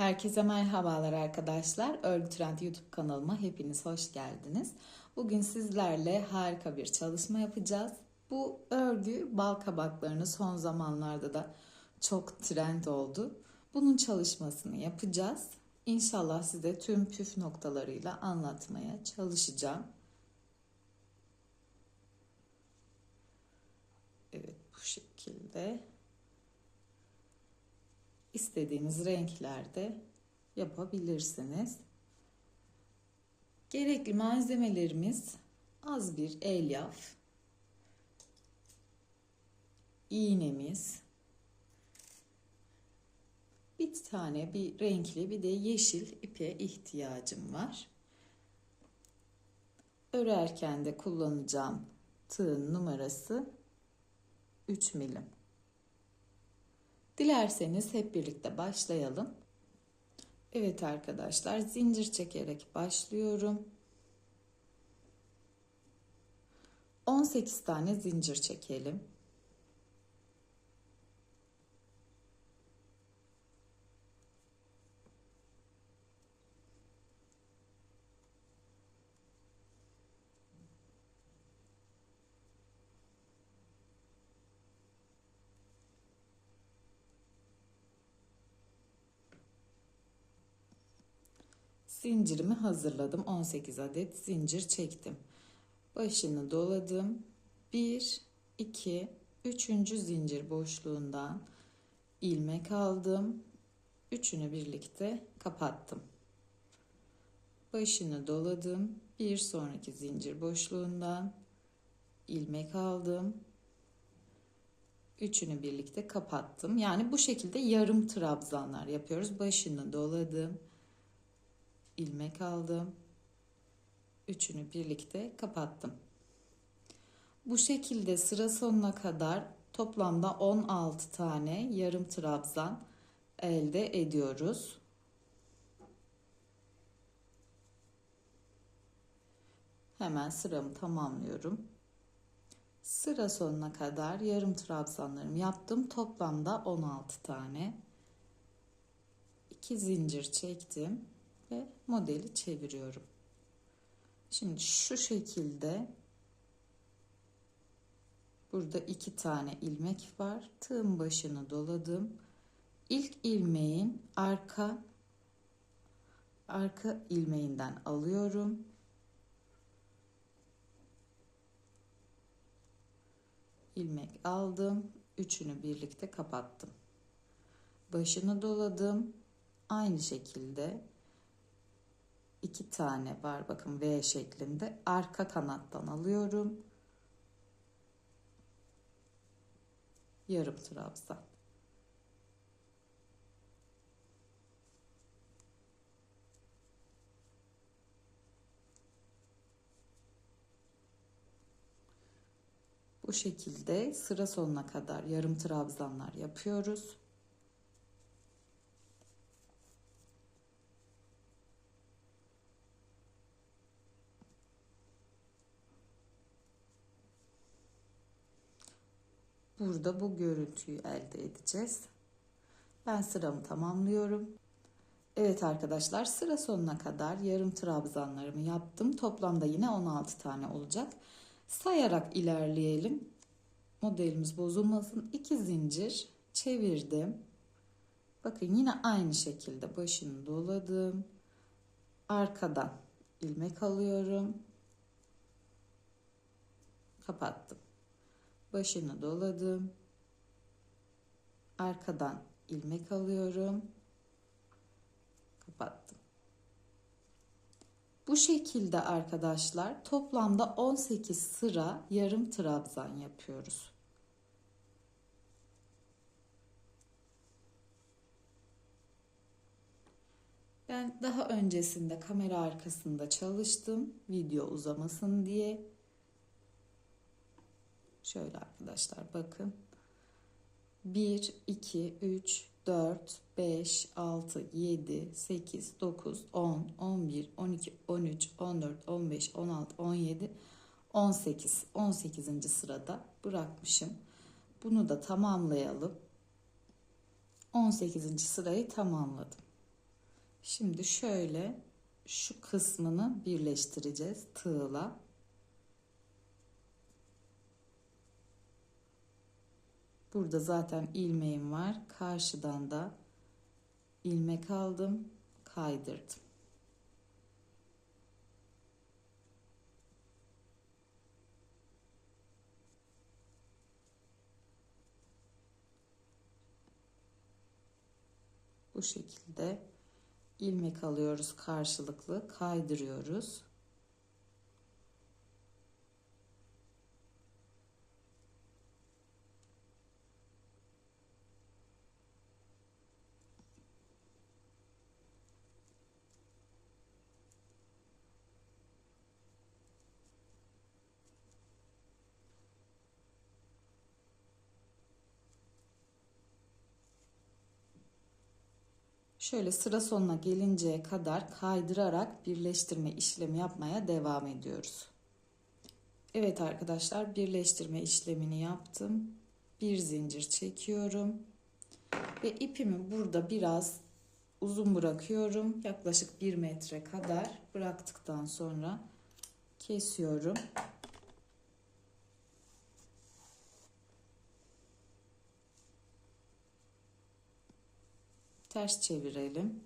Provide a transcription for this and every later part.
Herkese merhabalar arkadaşlar. Örgü Trend YouTube kanalıma hepiniz hoş geldiniz. Bugün sizlerle harika bir çalışma yapacağız. Bu örgü bal kabaklarını son zamanlarda da çok trend oldu. Bunun çalışmasını yapacağız. İnşallah size tüm püf noktalarıyla anlatmaya çalışacağım. Evet bu şekilde istediğiniz renklerde yapabilirsiniz. Gerekli malzemelerimiz az bir elyaf, iğnemiz, bir tane bir renkli bir de yeşil ipe ihtiyacım var. Örerken de kullanacağım tığın numarası 3 milim. Dilerseniz hep birlikte başlayalım. Evet arkadaşlar zincir çekerek başlıyorum. 18 tane zincir çekelim. Zincirimi hazırladım. 18 adet zincir çektim. Başını doladım. 1 2 3. zincir boşluğundan ilmek aldım. Üçünü birlikte kapattım. Başını doladım. Bir sonraki zincir boşluğundan ilmek aldım. Üçünü birlikte kapattım. Yani bu şekilde yarım trabzanlar yapıyoruz. Başını doladım ilmek aldım. Üçünü birlikte kapattım. Bu şekilde sıra sonuna kadar toplamda 16 tane yarım trabzan elde ediyoruz. Hemen sıramı tamamlıyorum. Sıra sonuna kadar yarım trabzanlarımı yaptım. Toplamda 16 tane. 2 zincir çektim ve modeli çeviriyorum. Şimdi şu şekilde burada iki tane ilmek var. Tığın başını doladım. İlk ilmeğin arka arka ilmeğinden alıyorum. ilmek aldım. Üçünü birlikte kapattım. Başını doladım. Aynı şekilde iki tane var bakın V şeklinde. Arka kanattan alıyorum. Yarım trabzan bu şekilde sıra sonuna kadar yarım trabzanlar yapıyoruz Burada bu görüntüyü elde edeceğiz. Ben sıramı tamamlıyorum. Evet arkadaşlar sıra sonuna kadar yarım trabzanlarımı yaptım. Toplamda yine 16 tane olacak. Sayarak ilerleyelim. Modelimiz bozulmasın. 2 zincir çevirdim. Bakın yine aynı şekilde başını doladım. Arkadan ilmek alıyorum. Kapattım başını doladım. Arkadan ilmek alıyorum. Kapattım. Bu şekilde arkadaşlar toplamda 18 sıra yarım trabzan yapıyoruz. Ben daha öncesinde kamera arkasında çalıştım video uzamasın diye. Şöyle arkadaşlar bakın. 1, 2, 3, 4, 5, 6, 7, 8, 9, 10, 11, 12, 13, 14, 15, 16, 17, 18. 18. sırada bırakmışım. Bunu da tamamlayalım. 18. sırayı tamamladım. Şimdi şöyle şu kısmını birleştireceğiz tığla. Burada zaten ilmeğim var. Karşıdan da ilmek aldım, kaydırdım. Bu şekilde ilmek alıyoruz karşılıklı kaydırıyoruz. Şöyle sıra sonuna gelinceye kadar kaydırarak birleştirme işlemi yapmaya devam ediyoruz. Evet arkadaşlar birleştirme işlemini yaptım. Bir zincir çekiyorum. Ve ipimi burada biraz uzun bırakıyorum. Yaklaşık bir metre kadar bıraktıktan sonra kesiyorum. Ters çevirelim.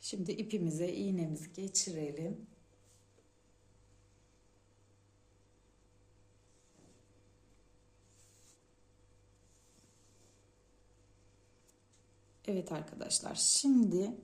Şimdi ipimize iğnemizi geçirelim. Evet arkadaşlar şimdi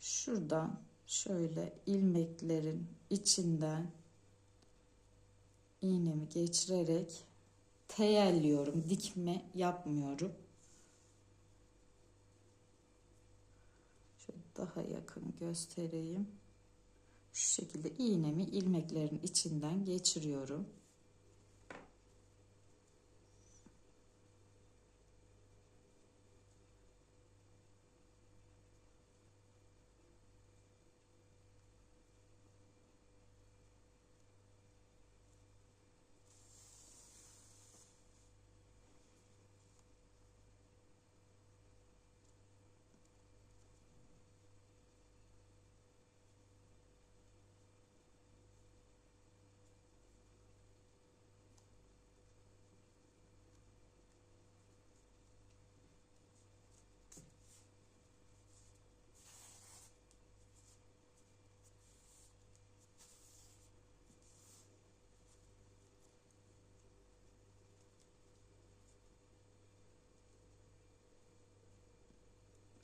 şuradan şöyle ilmeklerin içinden iğnemi geçirerek teyelliyorum. Dikme yapmıyorum. Şöyle daha yakın göstereyim. Şu şekilde iğnemi ilmeklerin içinden geçiriyorum.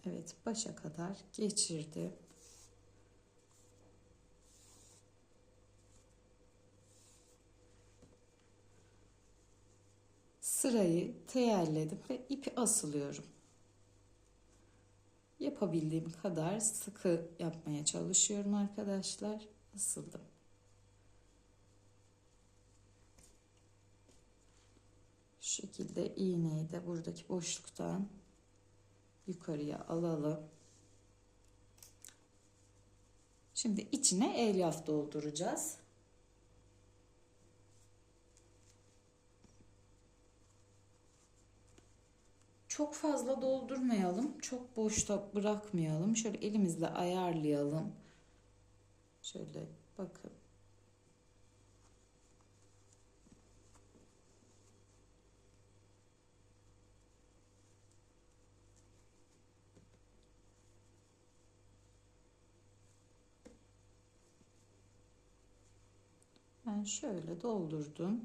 Evet başa kadar geçirdim. Sırayı teyelledim ve ipi asılıyorum. Yapabildiğim kadar sıkı yapmaya çalışıyorum arkadaşlar. Asıldım. Şu şekilde iğneyi de buradaki boşluktan yukarıya alalım. Şimdi içine elyaf dolduracağız. Çok fazla doldurmayalım. Çok boşta bırakmayalım. Şöyle elimizle ayarlayalım. Şöyle bakın. Ben şöyle doldurdum.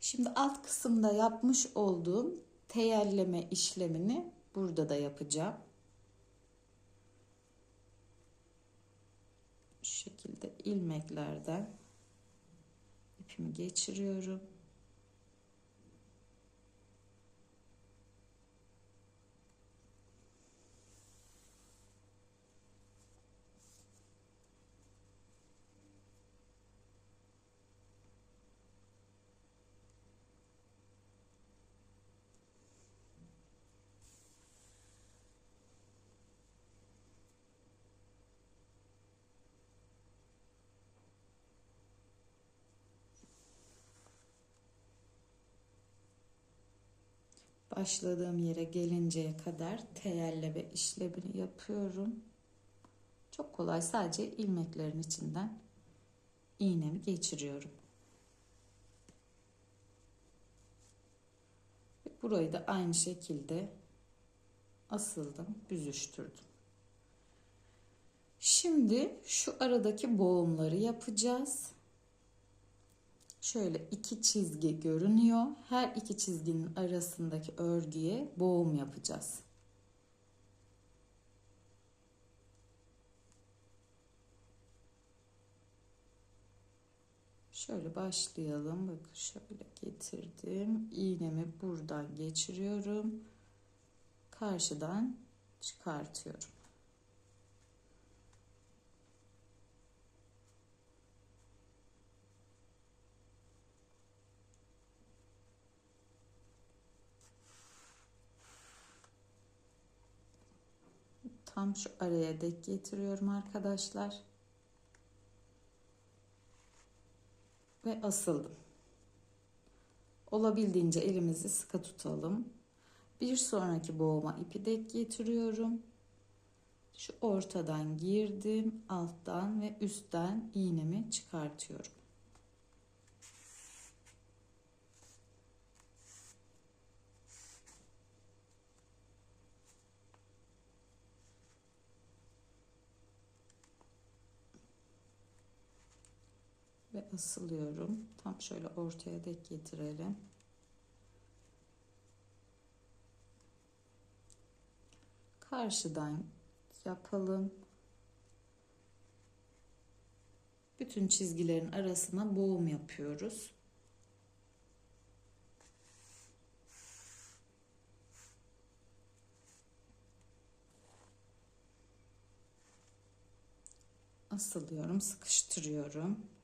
Şimdi alt kısımda yapmış olduğum teyelleme işlemini burada da yapacağım. Şu şekilde ilmeklerden ipimi geçiriyorum. Başladığım yere gelinceye kadar teyelleme işlemini yapıyorum. Çok kolay sadece ilmeklerin içinden iğnemi geçiriyorum. Burayı da aynı şekilde asıldım, büzüştürdüm. Şimdi şu aradaki boğumları yapacağız. Şöyle iki çizgi görünüyor. Her iki çizginin arasındaki örgüye boğum yapacağız. Şöyle başlayalım. Bakın şöyle getirdim. İğnemi buradan geçiriyorum. Karşıdan çıkartıyorum. Tam şu araya dek getiriyorum arkadaşlar. Ve asıldım. Olabildiğince elimizi sıkı tutalım. Bir sonraki boğuma ipi dek getiriyorum. Şu ortadan girdim, alttan ve üstten iğnemi çıkartıyorum. Ve asılıyorum. Tam şöyle ortaya dek getirelim. Karşıdan yapalım. Bütün çizgilerin arasına boğum yapıyoruz. Asılıyorum, sıkıştırıyorum.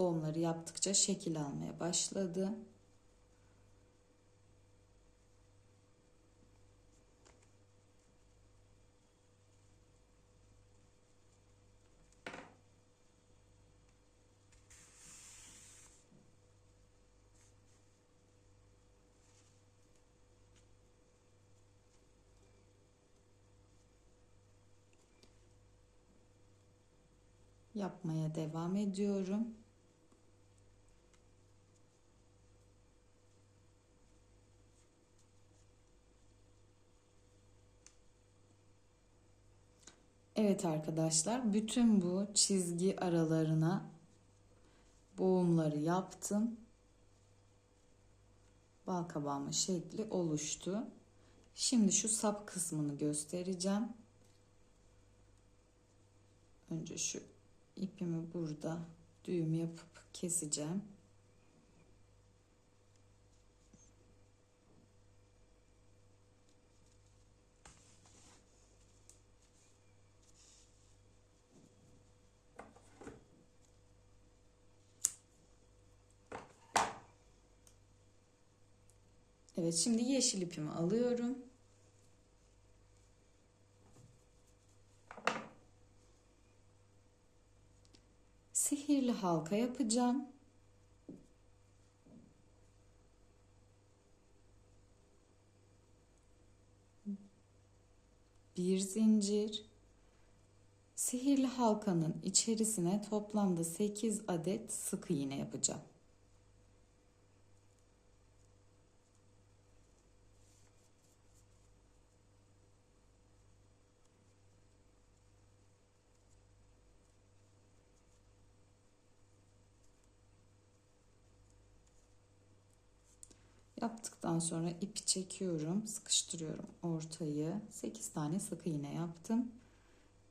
Boğumları yaptıkça şekil almaya başladı. yapmaya devam ediyorum. Evet arkadaşlar bütün bu çizgi aralarına boğumları yaptım. Balkabağımın şekli oluştu. Şimdi şu sap kısmını göstereceğim. Önce şu ipimi burada düğüm yapıp keseceğim. Evet şimdi yeşil ipimi alıyorum. Sihirli halka yapacağım. Bir zincir. Sihirli halkanın içerisine toplamda 8 adet sık iğne yapacağım. Yaptıktan sonra ipi çekiyorum, sıkıştırıyorum ortayı. 8 tane sık iğne yaptım.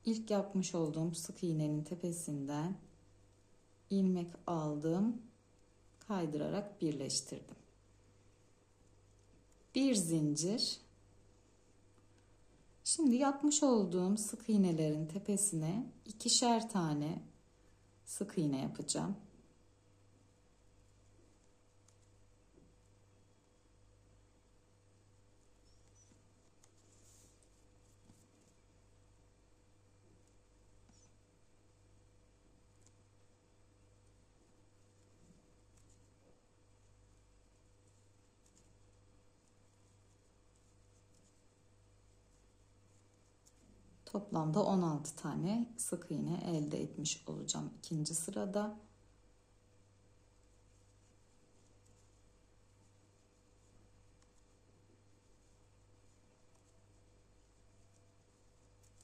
İlk yapmış olduğum sık iğnenin tepesinden ilmek aldım. Kaydırarak birleştirdim. Bir zincir. Şimdi yapmış olduğum sık iğnelerin tepesine ikişer tane sık iğne yapacağım. Toplamda 16 tane sık iğne elde etmiş olacağım ikinci sırada.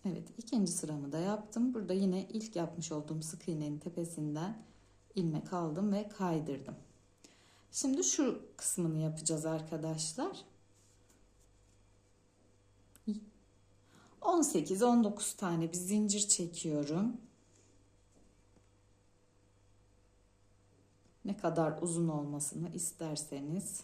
Evet ikinci sıramı da yaptım. Burada yine ilk yapmış olduğum sık iğnenin tepesinden ilmek aldım ve kaydırdım. Şimdi şu kısmını yapacağız arkadaşlar. 18-19 tane bir zincir çekiyorum. Ne kadar uzun olmasını isterseniz.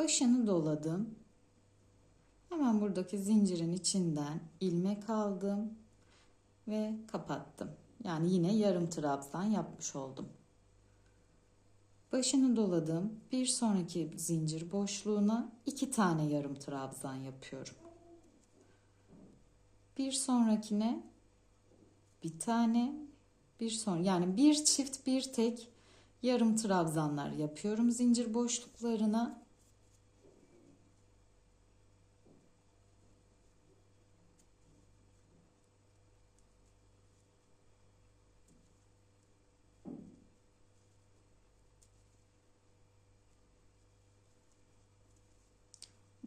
Başını doladım. Hemen buradaki zincirin içinden ilmek aldım ve kapattım. Yani yine yarım trabzan yapmış oldum. Başını doladım. Bir sonraki zincir boşluğuna iki tane yarım trabzan yapıyorum. Bir sonrakine bir tane, bir son yani bir çift bir tek yarım trabzanlar yapıyorum zincir boşluklarına.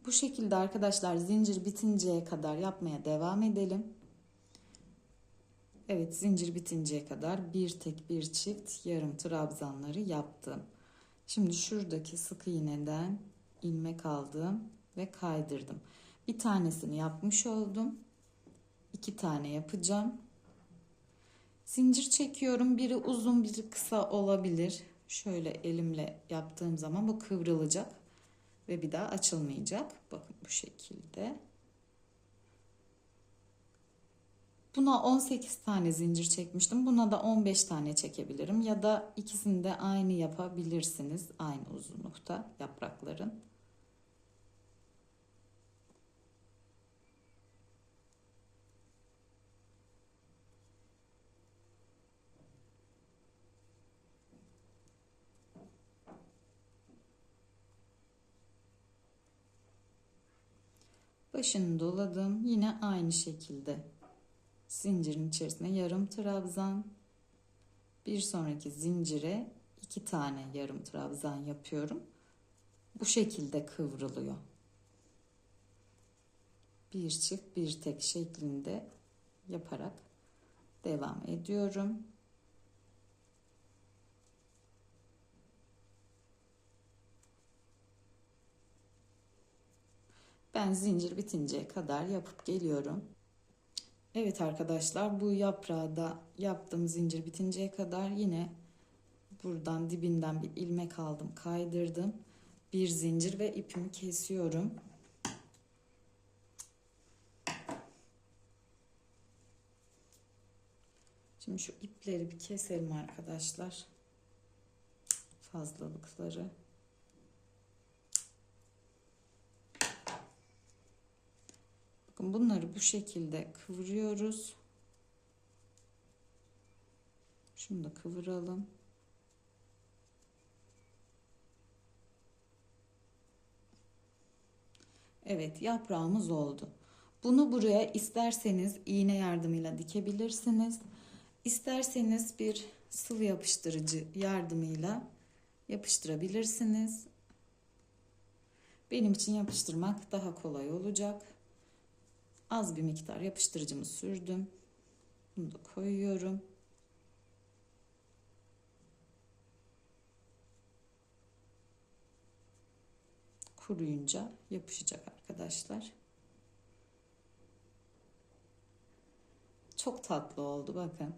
Bu şekilde arkadaşlar zincir bitinceye kadar yapmaya devam edelim. Evet zincir bitinceye kadar bir tek bir çift yarım trabzanları yaptım. Şimdi şuradaki sık iğneden ilmek aldım ve kaydırdım. Bir tanesini yapmış oldum. İki tane yapacağım. Zincir çekiyorum. Biri uzun, biri kısa olabilir. Şöyle elimle yaptığım zaman bu kıvrılacak ve bir daha açılmayacak. Bakın bu şekilde. Buna 18 tane zincir çekmiştim. Buna da 15 tane çekebilirim. Ya da ikisini de aynı yapabilirsiniz. Aynı uzunlukta yaprakların. Başını doladım. Yine aynı şekilde zincirin içerisine yarım trabzan. Bir sonraki zincire iki tane yarım trabzan yapıyorum. Bu şekilde kıvrılıyor. Bir çift bir tek şeklinde yaparak devam ediyorum. Ben zincir bitinceye kadar yapıp geliyorum. Evet arkadaşlar bu yaprağı da yaptım zincir bitinceye kadar yine buradan dibinden bir ilmek aldım kaydırdım. Bir zincir ve ipimi kesiyorum. Şimdi şu ipleri bir keselim arkadaşlar. Fazlalıkları. Bakın bunları bu şekilde kıvırıyoruz. Şunu da kıvıralım. Evet yaprağımız oldu. Bunu buraya isterseniz iğne yardımıyla dikebilirsiniz. İsterseniz bir sıvı yapıştırıcı yardımıyla yapıştırabilirsiniz. Benim için yapıştırmak daha kolay olacak. Az bir miktar yapıştırıcımı sürdüm. Bunu da koyuyorum. Kuruyunca yapışacak arkadaşlar. Çok tatlı oldu bakın.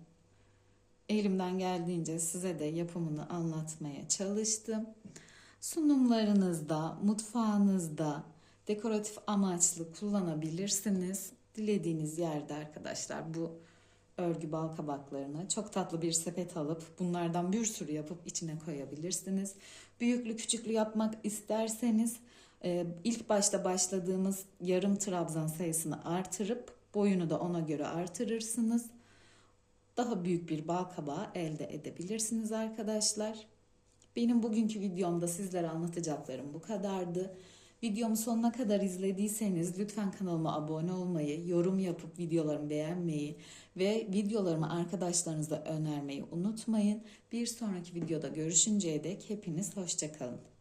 Elimden geldiğince size de yapımını anlatmaya çalıştım. Sunumlarınızda, mutfağınızda, dekoratif amaçlı kullanabilirsiniz. Dilediğiniz yerde arkadaşlar bu örgü bal kabaklarını çok tatlı bir sepet alıp bunlardan bir sürü yapıp içine koyabilirsiniz. Büyüklü küçüklü yapmak isterseniz Ee, ilk başta başladığımız yarım trabzan sayısını artırıp boyunu da ona göre artırırsınız. Daha büyük bir bal kabağı elde edebilirsiniz arkadaşlar. Benim bugünkü videomda sizlere anlatacaklarım bu kadardı. Videomu sonuna kadar izlediyseniz lütfen kanalıma abone olmayı, yorum yapıp videolarımı beğenmeyi ve videolarımı arkadaşlarınıza önermeyi unutmayın. Bir sonraki videoda görüşünceye dek hepiniz hoşçakalın.